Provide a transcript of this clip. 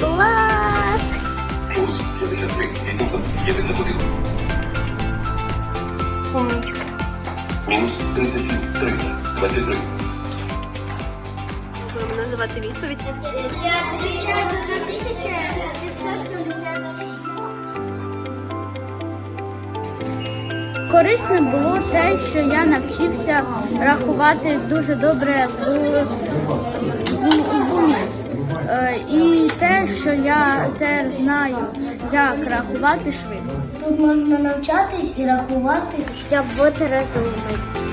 Клас! Плюс 53. 851. Сонечко. Мінус 37. 323. Будемо називати відповідь. Корисне було те, що я навчився рахувати дуже добре І те, що я тепер знаю, як рахувати швидко. Тут можна навчатись і рахувати. Щоб бути розумним.